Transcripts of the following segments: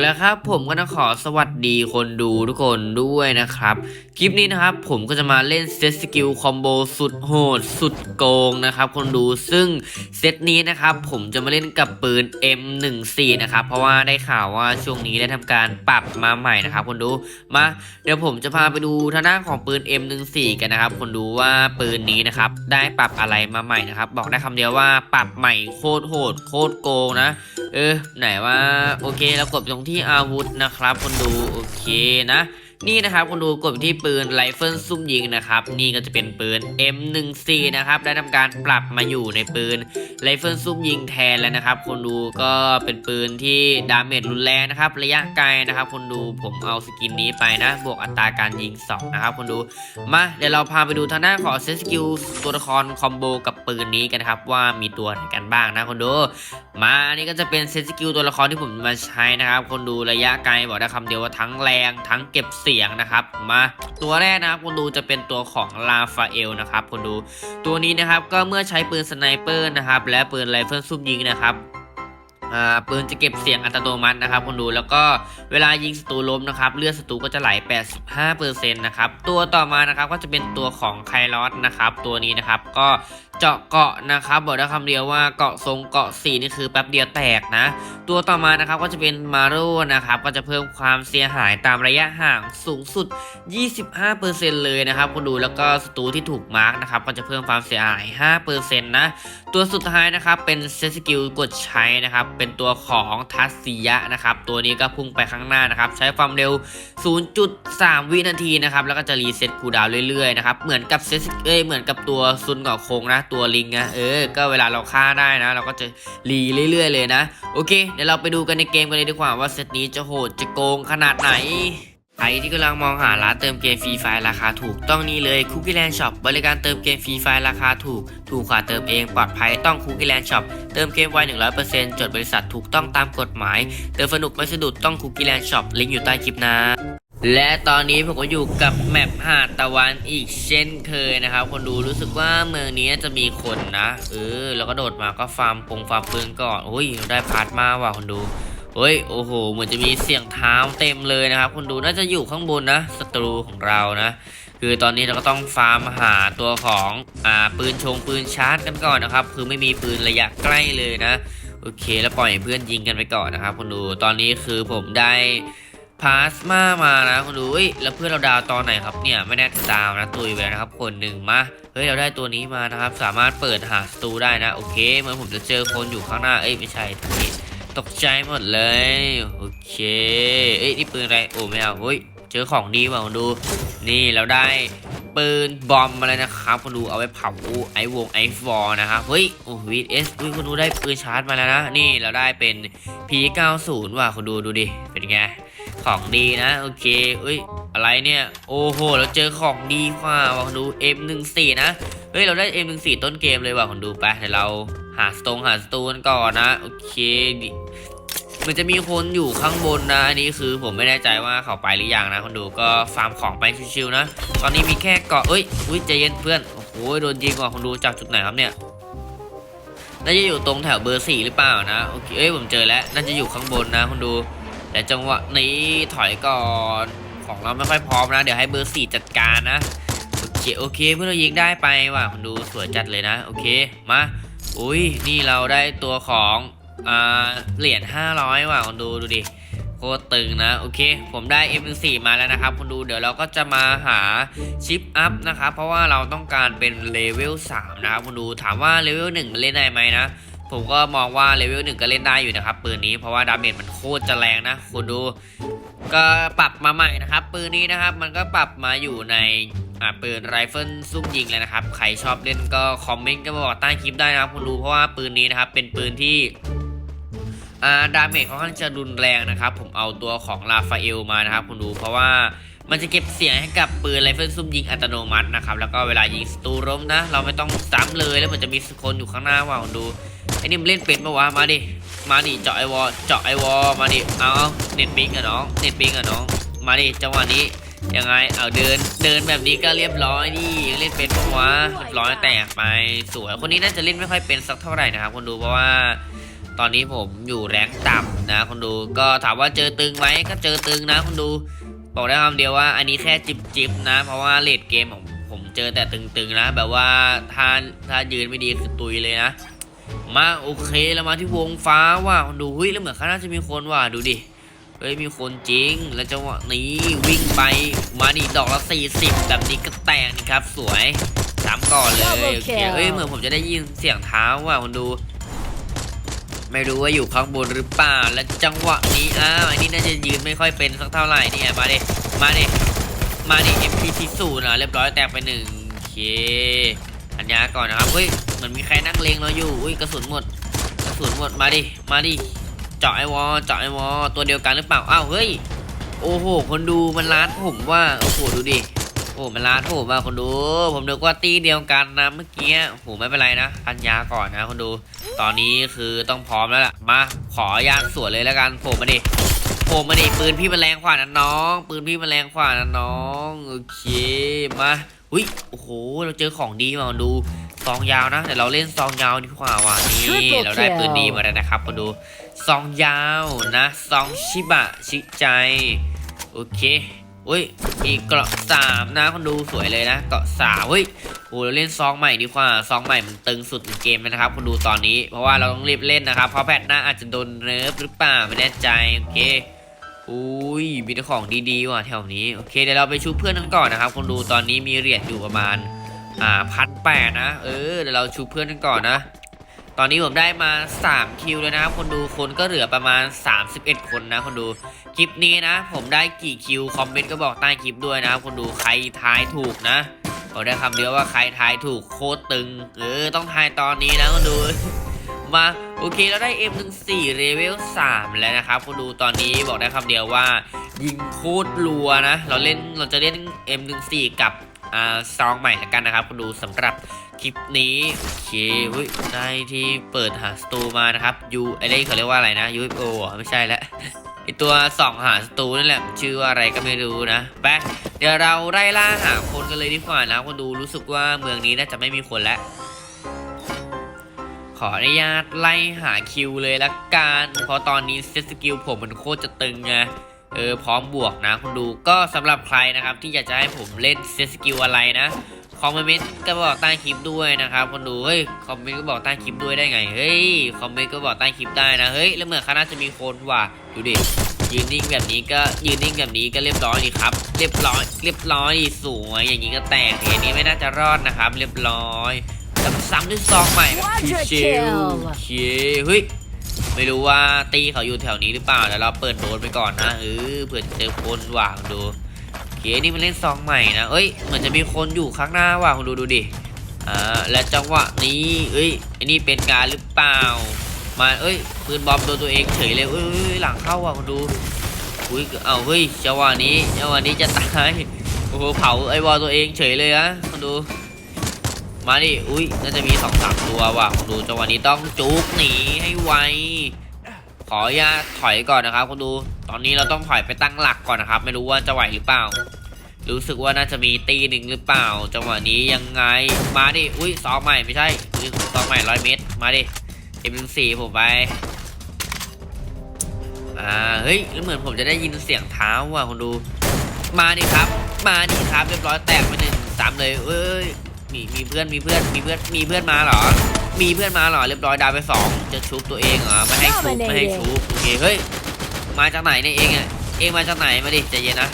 แล้วครับผมก็ต้องขอสวัสดีคนดูทุกคนด้วยนะครับ คลิปนี้นะครับผมก็จะมาเล่นเซตสกิลคอมโบสุดโหดสุดโกงนะครับคนดูซึ่งเซตนี้นะครับผมจะมาเล่นกับปืน M14 นะครับเพราะว่าได้ข่าวว่าช่วงนี้ได้ทำการปรับมาใหม่นะครับคนดูมาเดี๋ยวผมจะพาไปดูทางด้านของปืน M14 กันนะครับคนดูว่าปืนนี้นะครับได้ปรับอะไรมาใหม่นะครับบอกได้คำเดียวว่าปรับใหม่โคตรโหดโคตรโกงนะเออไหนว่าโอเคเรากดตรงที่อาวุธนะครับคนดูโอเคนะ นี่นะครับคนดูกดที่ปืนไรเฟิลซุ่มยิงนะครับ นี่ก็จะเป็นปืน M14 นะครับได้ทำการปรับมาอยู่ในปืนไรเฟิลซุ่มยิงแทนแล้วนะครับคนดูก็เป็นปืนที่ดาเมจรุนแรงนะครับ ระยะไกลนะครับคนดูผมเอาสกินนี้ไปนะ บวกอัตราการยิง 2 นะครับคนดูมาเดี๋ยวเราพาไปดูทางด้าของเซตสกิลตัวละครคอมโบกับปืนนี้กันครับว่ามีตัวไหนกันบ้างนะคนดูมาอันนี่ก็จะเป็นเซตสกิลตัวละครที่ผมมาใช้นะครับคนดูระยะไกลบอกได้คำเดียวว่าทั้งแรงทั้งเก็บเสียงนะครับมาตัวแรกนะครับคนดูจะเป็นตัวของลาฟาเอลนะครับคนดูตัวนี้นะครับก็เมื่อใช้ปืนสไนเปอร์นะครับและปืนไรเฟิลซุ่มยิงนะครับ ปืนจะเก็บเสียงอัตโนมัตินะครับคนดูแล้วก็เวลายิงศัตรูล้มนะครับเลือดศัตรูก็จะไหล 85%นะครับตัวต่อมานะครับก็จะเป็นตัวของไคลอสนะครับตัวนี้นะครับก็เจาะเกาะนะครับบอกได้คำเดียวว่าเกาะทรงเกาะสีนี่คือแป๊บเดียวแตกนะ ตัวต่อมานะครับก็จะเป็นมาโร่นะครับก็จะเพิ่มความเสียหายตามระยะห่างสูงสุด 25%เลยนะครับคนดูแล้วก็ศัตรูที่ถูกมาร์กนะครับก็จะเพิ่มความเสียหาย 5%นะตัวสุดท้ายนะครับเป็นเซสกิลกดใช้นะครับเป็นตัวของทัสซียะนะครับ ตัวนี้ก็พุ่งไปข้างหน้านะครับ ใช้ความเร็ว 0.3 วินาทีนะครับ แล้วก็จะรีเซ็ตคูดาวเรื่อยๆนะครับ เหมือนกับเซตเอ้ยเหมือนกับตัวซุนก่อโคงนะ ตัวลิงนะเออ ก็เวลาเราฆ่าได้นะ เราก็จะรีเรื่อย ๆ เลยนะ โอเค เดี๋ยวเราไปดูกันในเกมกันเลยดีกว่าว่าเซตนี้จะโหดจะโกงขนาดไหน ใครที่กำลังมองหาร้านเติมเกมฟรีไฟล์ราคาถูกต้องนี่เลยคุกกี้แลนด์ช็อปบริการเติมเกมฟรีไฟล์ราคาถูก ถูกกว่าเติมเองปลอดภัยต้องคุกกี้แลนด์ช็อปเติมเกมไว 100%จดบริษัทถูกต้องตามกฎหมาย เติมสนุกไม่สะดุดต้องคุกกี้แลนด์ช็อปลิงก์อยู่ใต้คลิปนะและตอนนี้ผมก็อยู่กับแมปหาดตะวันอีกเช่นเคยนะครับ คนดูรู้สึกว่าเมืองนี้จะมีคนนะเออแล้วก็โดดมาก็ฟาร์มปงฟาร์มปืนก่อนโอ้ยได้พาร์ทมาว่ะคนดู เฮ้ยโอ้โหเหมือนจะมีเสียงเท้าเต็มเลยนะครับคุณดูน่าจะอยู่ข้างบนนะศัตรูของเรานะคือตอนนี้เราก็ต้องฟาร์มหาตัวของอ่าปืนชงปืนชาร์จกันก่อนนะครับ คือไม่มีปืนระยะใกล้เลยนะโอเคแล้วปล่อยให้เพื่อนยิงกันไปก่อนนะครับคุณดูตอนนี้คือผมได้พาสมามานะคุณดูเฮ้ยแล้วเพื่อนเราดาวตอนไหนครับเนี่ยไม่แน่าจะดาวนะตุยไปแล้วนะครับ คนหนึ่งมาเฮ้ยเราได้ตัวนี้มานะครับ สามารถเปิดหาศัตรูได้นะโอเคเหมื่อนผมจะเจอคนอยู่ข้างหน้าเอ้ยไม่ใช่ตรงนี้ ตกใจหมดเลย โอเค เอ้ยนี่ปืนอะไร โอ้ไม่เอาเฮ้ย เจอของดีว่ะคุณดู นี่เราได้ปืนบอมมาแล้วนะครับคุณดูเอาไว้เผาไอวงไอฟอร์นะครับ เฮ้ย โอ้วีเอสอุ้ยคุณดูได้ปืนชาร์จมาแล้วนะ นี่เราได้เป็น P90 ว่ะคุณดูดูดิ เป็นไง ของดีนะ โอเคเอ้ย อะไรเนี่ย โอ้โห เราเจอของดีกว่าว่ะคุณดู M14 นะ เฮ้ย เราได้ M14 ต้นเกมเลยว่ะคุณดูไปเดี๋ยวเรา หาสตงหาสตูนก่อนนะโอเคดิมันจะมีคนอยู่ข้างบนนะอันนี้คือผมไม่แน่ใจว่าเขาไปหรือยังนะคุณดูก็ฟาร์มของไปชิวๆนะ ตอนนี้มีแค่เกาะเอ้ยอุ้ยใจเย็นเพื่อนโอ้โหโดนยิงว่ะคุณดูจากจุดไหนครับเนี่ยน่าจะอยู่ตรงแถวเบอร์สี่หรือเปล่านะโอเคเอ้ยผมเจอแล้วน่าจะอยู่ข้างบนนะคุณดูแต่จังหวะนี้ถอยก่อนของเราไม่ค่อยพร้อมนะ เดี๋ยวให้เบอร์สี่จัดการนะโอเคโอเคเพื่อนเรายิงได้ไปว่ะคุณดูสวยจัดเลยนะโอเคมา อุ้ยนี่เราได้ตัวของอ่าเหรียญ500 ว่ะคุณดูดูดิโคตรตึงนะ โอเค ผมได้ M4 มาแล้วนะครับคุณดูเดี๋ยวเราก็จะมาหาชิปอัพนะครับ เพราะว่าเราต้องการเป็นเลเวล3นะครับคุณดูถามว่าเลเวล1เล่นได้ไหมนะ ผมก็มองว่าเลเวลหนึ่งก็เล่นได้อยู่นะครับ ปืนนี้เพราะว่าดาเมจมันโคตรจะแรงนะคุณดู ก็ปรับมาใหม่นะครับ ปืนนี้นะครับ มันก็ปรับมาอยู่ใน อ่าปืนไรเฟิลซุ่มยิงเลยนะครับ ใครชอบเล่นก็คอมเมนต์ก็มาบอกใต้คลิปได้นะครับคุณดูเพราะว่าปืนนี้นะครับเป็นปืนที่อ่าดาเมจค่อนข้างจะรุนแรงนะครับ ผมเอาตัวของลาฟาเอลมานะครับ คุณดูเพราะว่ามันจะเก็บเสียงให้กับปืนไรเฟิลซุ่มยิงอัตโนมัตินะครับ แล้วก็เวลายิงศัตรูล้มนะ เราไม่ต้องซ้ำเลยแล้วมันจะมีคนอยู่ข้างหน้าว่าคุณดูไอ้นี่มันเล่นเป็นปะวะมาดิมาดิเจาะไอวอลเจาะไอวอลมาดิเอาเน็ตปิงอะน้องเน็ตปิงอะน้องมาดิจังหวะนี้ ยังไงเอาเดินเดินแบบนี้ก็เรียบร้อยนี่เล่นเป็นปะวะเรียบร้อยแตกไปสวยคนนี้น่าจะเล่นไม่ค่อยเป็นสักเท่าไหร่นะครับคนดูเพราะว่าตอนนี้ผมอยู่แรงต่ำนะคนดูก็ถามว่าเจอตึงไหมก็เจอตึงนะคนดู บอกได้คำเดียวว่าอันนี้แค่จิบจิบนะ เพราะว่าเลดเกมของผมเจอแต่ตึงๆนะ แบบว่าถ้าถ้ายืนไม่ดีคือตุยเลยนะ มาโอเคแล้วมาที่วงฟ้าว่ะคนดูเฮ้ยแล้วเหมือนข้าน้าจะมีคนว่ะดูดิ เฮ้ยมีคนจริง แล้วจังหวะนี้วิ่งไปมาดิดอกละสี่สิบแบบนี้ก็แตกนี่ครับ สวยสามก่อนเลยโอ Double เค kill เฮ้ยเหมือนผมจะได้ยินเสียงเท้าว่ะคนดู ไม่รู้ว่าอยู่ข้างบนหรือเปล่า และจังหวะนี้อ้าวอันนี้น่าจะยืนไม่ค่อยเป็นสักเท่าไหร่เนี่ยมาดิมาดิมาดิ MPT ศูนย์อะเรียบร้อยแตกไปหนึ่งโอเคอัญญาก่อนนะครับเฮ้ยเหมือนมีใครนั่งเลงเราอยู่อุ้ยกระสุนหมดกระสุนหมดมาดิมาดิ เจาะไอวอลเจาะไอวอลตัวเดียวกันหรือเปล่าอ้าวเฮ้ยโอ้โห คนดูมันล้านผมว่าโอ้โหดูดิโอ้มันล้านผมว่าคนดู ผมนึกว่าตีเดียวกันนะเมื่อกี้โอ้โหไม่เป็นไรนะอัญญาก่อนนะคนดู ตอนนี้คือต้องพร้อมแล้วล่ะมาขอยางสวนเลยแล้วกันผล่มาดิผล่มาดิปืนพี่มันแรงกว่านะน้อง ปืนพี่มันแรงกว่านะน้องโอเคมาอุ้ยโอ้โหเราเจอของดีมาดู ซองยาวนะเดี๋ยวเราเล่นซองยาวดีกว่าว่ะนี่ Triple เราได้ปืนดีมาแล้วนะครับมาดูซองยาวนะซองชิบะชิใจโอเคอุ้ยมีเกราะสามนะคนดูสวยเลยนะเกราะสามเฮ้ยโอ้เราเล่นซองใหม่ดีกว่าซองใหม่มันตึงสุดในเกมเลยนะครับคุณดูตอนนี้เพราะว่าเราต้องรีบเล่นนะครับเพราะแพทหน้าอาจจะโดนเนิร์ฟหรือเปล่าไม่แน่ใจโอเคอุ้ยมีแต่ของดีๆว่ะแถวนี้โอเคเดี๋ยวเราไปชุบเพื่อนกันก่อนนะครับคุณดูตอนนี้มีเหรียญอยู่ประมาณ อ่าพันแปดนะ เออเดี๋ยวเราชุบเพื่อนกันก่อนนะ ตอนนี้ผมได้มา 3 คิวแล้วนะครับ คนดูคนก็เหลือประมาณ 31 คนนะคนดู คลิปนี้นะ ผมได้กี่คิวคอมเมนต์ก็บอกใต้คลิปด้วยนะครับคนดูใครทายถูกนะบอกได้คำเดียวว่าใครทายถูกโคตรตึง เออต้องทายตอนนี้นะคุณดูมาโอเคเราได้ M14 เลเวล3แล้วนะครับคุณดูตอนนี้บอกได้คำเดียวว่า ยิงโคตรรัวนะ เราเล่นเราจะเล่น M14 กับ อ่าซองใหม่ล้วกันนะครับคุณดูสำหรับคลิปนี้โอเคเฮ้ยได้ที่เปิดหาสตูมานะครับ U ไอ้นี่เขาเรียกว่าอะไรนะ UFO อะไม่ใช่แล้วไอตัวสองหาสตูนั่นแหละชื่อว่าอะไรก็ไม่รู้นะไปเดี๋ยวเราไล่ล่าหาคนกันเลยดีกว่านะคนดูรู้สึกว่าเมืองนี้น่าจะไม่มีคนแล้วขออนุญาตไล่หาคิวเลยละกันเพราะตอนนี้เซตสกิลผมมันโคตรจะตึงไง เออพร้อมบวกนะคุณดูก็สำหรับใครนะครับที่อยากจะให้ผมเล่นเซสกิลอะไรนะคอมเมนต์ก็บอกใต้คลิปด้วยนะครับคนดูเฮ้ยคอมเมนต์ก็บอกใต้คลิปด้วยได้ไงเฮ้ยคอมเมนต์ก็บอกใต้คลิปได้นะเฮ้ยแล้วเหมือนคณะจะมีคนว่ะดูดิยืนนิ่งแบบนี้ก็ยืนนิ่งแบบนี้ก็เรียบร้อยดีครับ เรียบร้อย เรียบร้อยสวยอย่างนี้ก็แตกอย่างนี้ไม่น่าจะรอดนะครับ เรียบร้อยซ้ำด้วยซองใหม่แบบชิว kill ๆโอเคเฮ้ย ไม่รู้ว่าตีเขาอยู่แถวนี้หรือเปล่าเดี๋ยวเราเปิดโดนไปก่อนนะเออเผื่อจะเจอคนว่ะคุณดูโอเคนี่มันเล่นซองใหม่นะเอ้ยเหมือนจะมีคนอยู่ข้างหน้าว่ะคุณดูดูดิอ่าและจังหวะนี้เอ้ยอ้นี่เป็นการหรือเปล่า มาเอ้ยปืนบอมโดนตัวเองเฉยเลยเอ้ยหลังเข้าว่ะคุณดูอุ้ยเอาเฮ้ยจังหวะนี้จังหวะนี้จะตายโอ้โหเผาไอ้บอลตัวเองเฉยเลยนะคุณดู มาดิ อุ้ย น่าจะมีสองสามตัวว่ะ ดูจังหวะนี้ต้องจุกหนีให้ไว ขออนุญาถอยก่อนนะครับคุณดู ตอนนี้เราต้องถอยไปตั้งหลักก่อนนะครับ ไม่รู้ว่าจะไหวหรือเปล่า รู้สึกว่าน่าจะมีตีหนึ่งหรือเปล่า จังหวะนี้ยังไง มาดิ อุ้ยซองใหม่ไม่ใช่ซองใหม่ร้อยเมตร มาดิเอ็มสี่ผมไป อ่า เฮ้ย แล้วเหมือนผมจะได้ยินเสียงเท้าว่ะคุณดู มาดิครับ มาดิครับ เรียบร้อยแตกไปหนึ่งสามเลยเอ้ย มีมีเพื่อนมีเพื่อนมีเพื่อนมีเพื่อนมาเหรอ มีเพื่อนมาเหรอเรียบร้อยดาวไปสองจะชุบตัวเองเหรอไม่ให้ชุบไม่ให้ชุบโอเคเฮ้ยมาจากไหนเนี่ยเองอะเองมาจากไหนมาดิใจเย็นนะ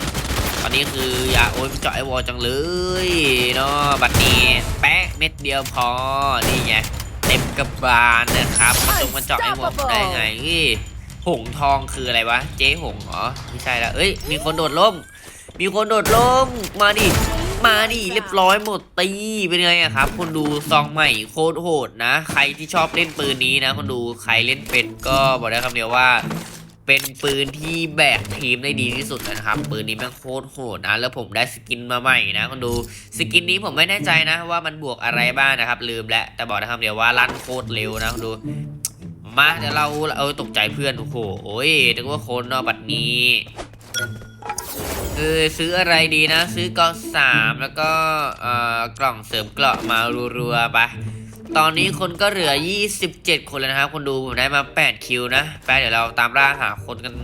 ตอนนี้คืออย่าโอ้ยมันเจาะไอวอลจังเลยเนาะบัดนี้แป๊ะเม็ดเดียวพอนี่ไงเต็มกระบาลนะครับมาจงมาเจาะไอวอลได้ไงเฮ้ยหงทองคืออะไรวะเจ๊หงเหรอไม่ใช่ละเอ้ยมีคนโดดล่มมีคนโดดล่มมาดิ มาดิเรียบร้อยหมดตีเป็นไงอะครับคนดูซองใหม่โคตรโหดนะ ใครที่ชอบเล่นปืนนี้นะคนดูใครเล่นเป็นก็บอกได้คำเดียวว่า เป็นปืนที่แบกทีมได้ดีที่สุดเลยนะครับ ปืนนี้แม่งโคตรโหดนะ แล้วผมได้สกินมาใหม่นะคนดูสกินนี้ผมไม่แน่ใจนะ ว่ามันบวกอะไรบ้างนะครับ ลืมแล้วแต่บอกได้คำเดียวว่าลั่นโคตรเร็วนะคนดูมาเดี๋ยวเราเออตกใจเพื่อนโอ้โหโอ้ยนึกว่าคนเนอะบัดนี้ เออซื้ออะไรดีนะ ซื้อเกาะสามแล้วก็เอ่อกล่องเสริมเกราะมารัวๆไปตอนนี้คนก็เหลือ 27 คนแล้วนะครับ คนดูผมได้มา 8 คิวนะไปเดี๋ยวเราตามล่าหาคนกัน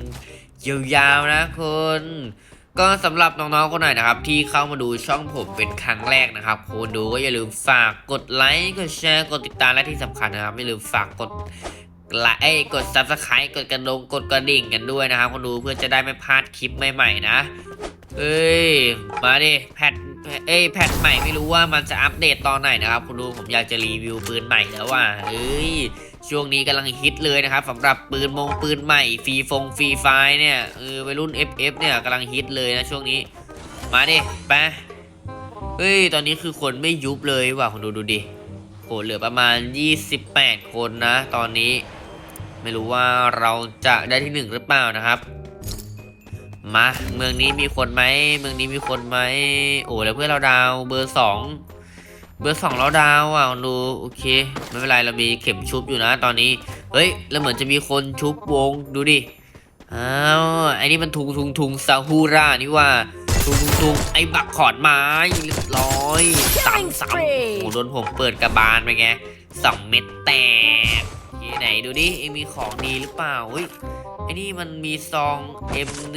ยาวๆนะคนก็สำหรับน้องๆคนไหนนะครับ ที่เข้ามาดูช่องผมเป็นครั้งแรกนะครับคนดูก็อย่าลืมฝากกดไลค์กดแชร์กดติดตามและที่สำคัญนะครับไม่ลืมฝากกด ไลค์เอ้ยกด subscribe กดกระดงกดกระดิ่งกันด้วยนะครับคนดูเพื่อจะได้ไม่พลาดคลิปใหม่ๆนะเอ้ยมาดิแพทเอ้ยแพทใหม่ไม่รู้ว่ามันจะอัปเดตตอนไหนนะครับคุณดูผมอยากจะรีวิวปืนใหม่แล้วว่าเอ้ยช่วงนี้กำลังฮิตเลยนะครับสำหรับปืนมงปืนใหม่ฟรีฟงฟรีไฟเนี่ยเออวัยรุ่น FF เนี่ยกำลังฮิตเลยนะช่วงนี้ มาดิไปเฮ้ยตอนนี้คือคนไม่ยุบเลยว่ะคุณดูดูดิโหเหลือประมาณ 28 คนนะ ตอนนี้ ไม่รู้ว่าเราจะได้ที่หนึ่งหรือเปล่านะครับ มาเมืองนี้มีคนไหมเมืองนี้มีคนไหมโอ้แล้วเพื่อนเราดาวเบอร์สองเบอร์สองเราดาวอะดูโอเคไม่เป็นไรเรามีเข็มชุบอยู่นะ ตอนนี้เฮ้ยแล้วเหมือนจะมีคนชุบวงดูดิอ้าวไอ้นี่มันทุงทุงทุงซาฮูรานี่ว่าทุงทุงทุงไอ้บักขอดไม้เรียบร้อยสามสามโอ้โดนผมเปิดกระบาลไปไงสองเม็ดแตก ไหนดูดิเอ็งมีของดีหรือเปล่าเฮ้ยไอ้นี่มันมีซอง M1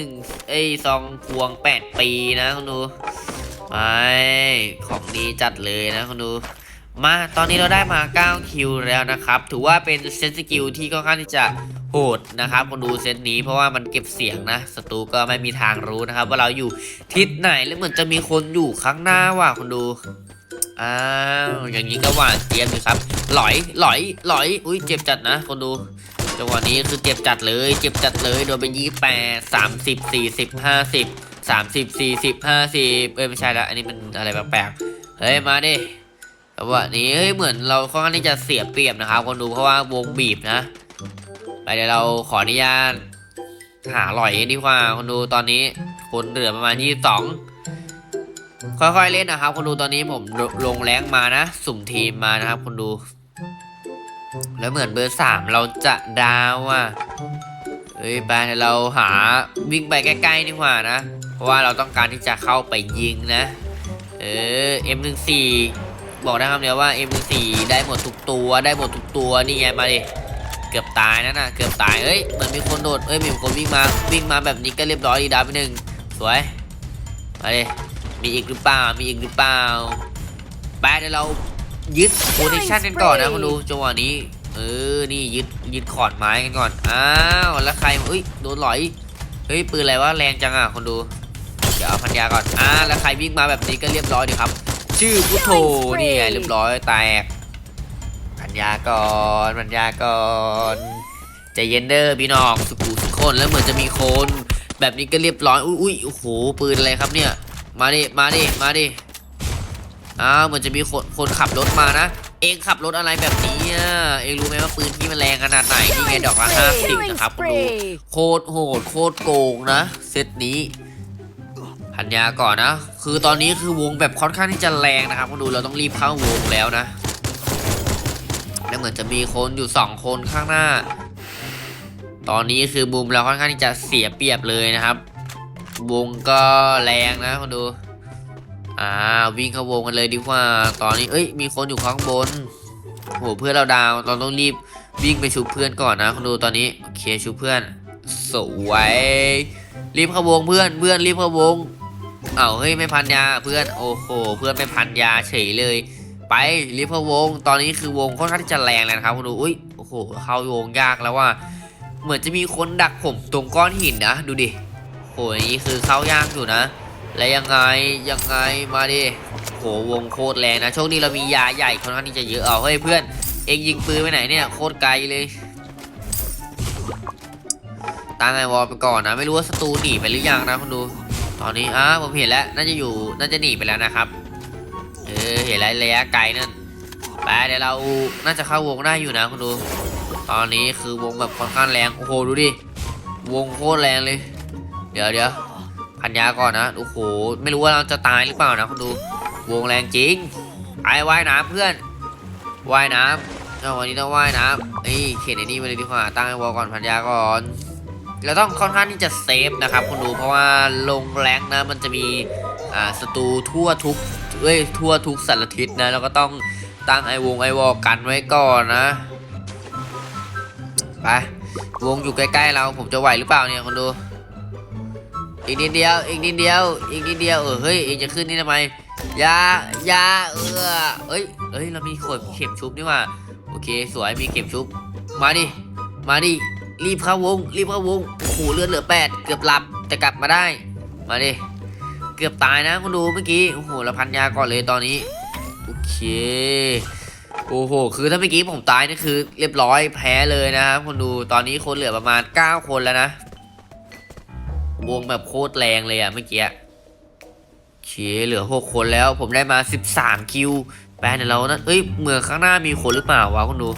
เอ้ยซองพวง 8 ปีนะคุณดูไปของดีจัดเลยนะคุณดูมาตอนนี้เราได้มา 9 คิวแล้วนะครับ ถือว่าเป็นเซตสกิลที่ค่อนข้างที่จะโหดนะครับคุณดูเซตนี้เพราะว่ามันเก็บเสียงนะศัตรูก็ไม่มีทางรู้นะครับ ว่าเราอยู่ทิศไหนแล้วเหมือนจะมีคนอยู่ข้างหน้าว่ะคุณดูอ้าวอย่างนี้ก็หวานเจี๊ยบเลยครับ หลอยหลอยหลอย อุ้ยเจ็บจัดนะ คนดูจังหวะนี้คือเจ็บจัดเลย เจ็บจัดเลยโดนเป็นยี่แปดสามสิบสี่สิบห้าสิบสามสิบสี่สิบห้าสิบเอ้ยไม่ใช่ละอันนี้มันอะไรแปลกๆเฮ้ยมาดิจังหวะนี้เฮ้ยเหมือนเราค่อนข้างที่จะเสียเปรียบนะครับ คนดูเพราะว่าวงบีบนะไปเดี๋ยวเราขออนุญาตหาหลอยดีกว่าคนดูตอนนี้คนเหลือประมาณยี่สิบสอง ค่อยๆเล่นนะครับคนดูตอนนี้ผมลงแรงมานะ สุ่มทีมมานะครับคนดู แล้วเหมือนเบอร์สามเราจะดาวอะเฮ้ยไปเดี๋ยวเราหาวิ่งไปใกล้ๆดีกว่านะ เพราะว่าเราต้องการที่จะเข้าไปยิงนะ เออ M14 บอกได้คำเดียวว่า M14 ได้หมดทุกตัวได้หมดทุกตัวนี่ไงมาดิเกือบตายนั่นน่ะเกือบตายเอ้ยเหมือนมีคนโดดเอ้ยมีคนวิ่งมาวิ่งมาแบบนี้ก็เรียบร้อยดีดาวไปหนึ่งสวยมาดิ มีอีกหรือเปล่า มีอีกหรือเปล่าไปเดี๋ยวเรายึดโพซิชันกันก่อนนะคุณดูจังหวะนี้ เออ นี่ยึดยึดขอนไม้กันก่อน อ้าว แล้วใครเอ้ย โดนหลอย เฮ้ย ปืนอะไรวะ แรงจังอะคนดู เดี๋ยวเอาพันยาก่อน อ่า แล้วใครวิ่งมาแบบนี้ก็เรียบร้อยดีครับ ชื่อพุทโธนี่ไงเรียบร้อยแตก พันยาก่อนพันยาก่อนใจเย็นเด้อพี่น้องสุกูสุกคนแล้วเหมือนจะมีคนแบบนี้ก็เรียบร้อยอุ้ยอุ้ยโอ้โห ปืนอะไรครับเนี่ย มาดิ มาดิ มาดิ อ้าวเหมือนจะมีคนคนขับรถมานะ เองขับรถอะไรแบบนี้อะเองรู้ไหมว่าปืนที่มันแรงขนาดไหนนี่ไงดอกละห้าสิบนะครับคุณดูโคตรโหดโคตรโกงนะ เซตนี้พันยาก่อนนะ คือตอนนี้คือวงแบบค่อนข้างที่จะแรงนะครับคุณดูเราต้องรีบเข้าวงแล้วนะ แล้วเหมือนจะมีคนอยู่สองคนข้างหน้า ตอนนี้คือมุมเราค่อนข้างที่จะเสียเปรียบเลยนะครับ วงก็แรงนะคุณดู อ่าวิ่งเข้าวงกันเลยดีกว่า ตอนนี้เอ้ยมีคนอยู่ข้างบนโหเพื่อนเราดาวเราต้องรีบวิ่งไปชุบเพื่อนก่อนนะคุณดูตอนนี้โอเคชุบเพื่อน สวยรีบเข้าวงเพื่อนเพื่อนรีบเข้าวงเอ้าเฮ้ยไม่พันยาเพื่อนโอ้โห เพื่อนไม่พันยาเฉยเลย ไปรีบเข้าวง ตอนนี้คือวงค่อนข้างที่จะแรงเลยนะครับคุณดูอุ้ยโอ้โหเข้าวงยากแล้วว่า เหมือนจะมีคนดักผมตรงก้อนหินนะดูดิ โหอย่างนี้คือเข้ายากอยู่นะ และยังไงยังไงมาดิโหวงโคตรแรงนะ โชคดีเรามียาใหญ่ค่อนข้างที่จะเยอะเอาเฮ้ยเพื่อนเองยิงปืนไปไหนเนี่ยโคตรไกลเลยตั้งไอวอลไปก่อนนะ ไม่รู้ว่าศัตรูหนีไปหรือยังนะคุณดู ตอนนี้อ้าผมเห็นแล้วน่าจะอยู่น่าจะหนีไปแล้วนะครับเออเห็นแล้วระยะไกลนั่นไปเดี๋ยวเราน่าจะเข้าวงได้อยู่นะคุณดู ตอนนี้คือวงแบบค่อนข้างแรงโอ้โหดูดิวงโคตรแรงเลย เดี๋ยวเดี๋ยวพันยาก่อนนะโอ้โหไม่รู้ว่าเราจะตายหรือเปล่านะคุณดูวงแรงจริงไอ้ว่ายน้ำเพื่อนว่ายน้ำเอาวันนี้ต้องว่ายน้ำเอ้เขียนไอ้นี่ไปเลยดีกว่าตั้งไอ้วอก่อนพันยาก่อนเราต้องค่อนข้างที่จะเซฟนะครับคุณดูเพราะว่าลงแรงนะมันจะมีอ่าศัตรูทั่วทุกเอ้ยทั่วทุกสารทิศนะเราก็ต้องตั้งไอวงไอวอกันไว้ก่อนนะไปวงอยู่ใกล้ๆเราผมจะไหวหรือเปล่าเนี่ยคนดู อีกนิดเดียว อีกนิดเดียว อีกนิดเดียว เออ เฮ้ย เองจะขึ้นนี่ทำไม ยา ยา เออเอ้ยเอ้ย เรามีขวดเข็มชุบนี่ว่า โอเค สวย มีเข็มชุบ มาดิ มาดิ รีบเข้าวง รีบเข้าวงโอ้โหเลือดเหลือแปดเกือบหลับ แต่กลับมาได้ มาดิ เกือบตายนะคุณดูเมื่อกี้ โอ้โห เราพันยาก่อนเลยตอนนี้ โอเค โอ้โห คือถ้าเมื่อกี้ผมตายนี่คือ เรียบร้อยแพ้เลยนะครับคุณดู ตอนนี้คนเหลือประมาณ 9 คนแล้วนะ วงแบบโคตรแรงเลยอะเมื่อกี้เคเหลือ6คนแล้ว ผมได้มา13คิว แปลเดี๋ยวเรานะเอ้ยเมืองข้างหน้ามีคนหรือเปล่าวะคุณดู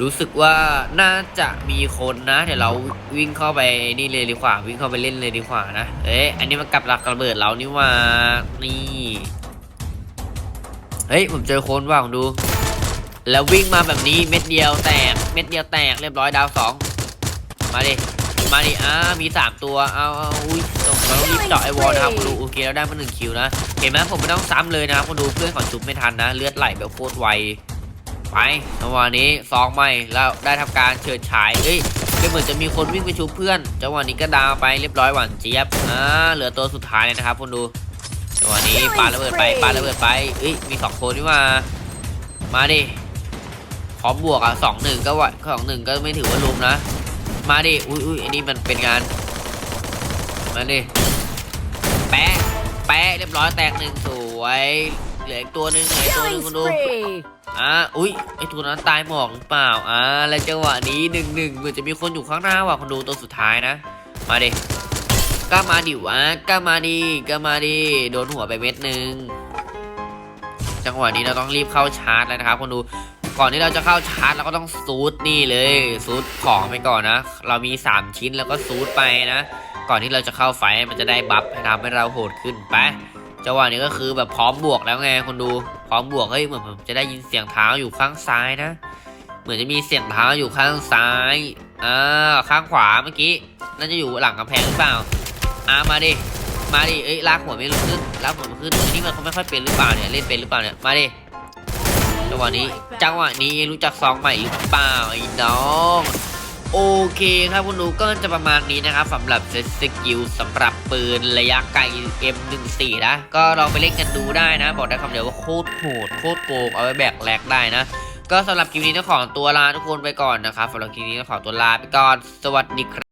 รู้สึกว่าน่าจะมีคนนะ เดี๋ยวเราวิ่งเข้าไปนี่เลยดีกว่า วิ่งเข้าไปเล่นเลยดีกว่านะ เอ๊ะอันนี้มันกลับหลักระเบิดเรานี่ว่านี่เฮ้ยผมเจอคนว่าผมดู แล้ววิ่งมาแบบนี้เม็ดเดียวแตก เม็ดเดียวแตกเรียบร้อยดาวสองมาดิ มาดิอ่ามีสามตัว เอาเอาอุ้ยต้องเราต้องรีบเจาะไอวอลนะครับคุณดูโอเคเราได้มาหนึ่งคิวนะ เห็นไหมผมไม่ต้องซ้ำเลยนะครับคุณดูเพื่อนของจุบไม่ทันนะ เลือดไหลแบบโคตรไว ไปจังหวะนี้ซองใหม่แล้วได้ทำการเฉิดฉายเอ้ยก็เหมือนจะมีคนวิ่งไปชูเพื่อนจังหวะนี้ก็ดาวไปเรียบร้อยหวานเจี๊ยบ อ่า เหลือตัวสุดท้ายเลยนะครับคุณดูจังหวะนี้ปาระเบิดไปปาระเบิดไปเอ้ย มีสองคนนี่มา มาดิพร้อมบวกอะสองหนึ่งก็ว่าสองหนึ่งก็ไม่ถือว่าลุมนะ มาดิ อุ้ยอุ้ยอันนี้มันเป็นงาน มาดิ แปะ แปะเรียบร้อยแตกหนึ่งสวย เหลืออีกตัวหนึ่งเหลือตัวหนึ่งคุณดู อ่าอุ้ย ไอตัวนั้นตายหมอกหรือเปล่า อ่า แล้วจังหวะนี้หนึ่งหนึ่งเหมือนจะมีคนอยู่ข้างหน้าว่ะคนดูตัวสุดท้ายนะ มาดิก็มาดิวะก็มาดิก็มาดิ โดนหัวไปเม็ดหนึ่งจังหวะนี้เราต้องรีบเข้าชาร์จแล้วนะครับคนดู ก่อนที่เราจะเข้าชาร์จเราก็ต้องซูดนี่เลยซูดของไปก่อนนะ เรามี 3 ชิ้นแล้วก็ซูดไปนะ ก่อนที่เราจะเข้าไฟมันจะได้บัฟให้ทำให้เราโหดขึ้นไปจังหวะนี้ก็คือแบบพร้อมบวกแล้วไงคนดูพร้อมบวกเฮ้ยเหมือนผมจะได้ยินเสียงเท้าอยู่ข้างซ้ายนะ เหมือนจะมีเสียงเท้าอยู่ข้างซ้ายอ่าข้างขวาเมื่อกี้น่าจะอยู่หลังกำแพงหรือเปล่าอ่ามาดิมาดิเอ้ยลากหัวไม่ลุกขึ้นลากหัวไม่ขึ้นอันนี้มันเขาไม่ค่อยเป็นหรือเปล่าเนี่ยเล่นเป็นหรือเปล่าเนี่ยมาดิจังหวะนี้ จังหวะนี้รู้จักซองใหม่หรือเปล่าไอ้น้องโอเคครับคุณดูก็จะประมาณนี้นะครับสำหรับเซตสกิลสำหรับปืนระยะไกล M14 นะ ก็ลองไปเล่นกันดูได้นะ บอกได้คำเดียวว่าโคตรโหดโคตรโกงเอาไว้แบกแลกได้นะ ก็สำหรับคลิปนี้ต้องขอตัวลาทุกคนไปก่อนนะครับสำหรับคลิปนี้ต้องขอตัวลาไปก่อน สวัสดีครับ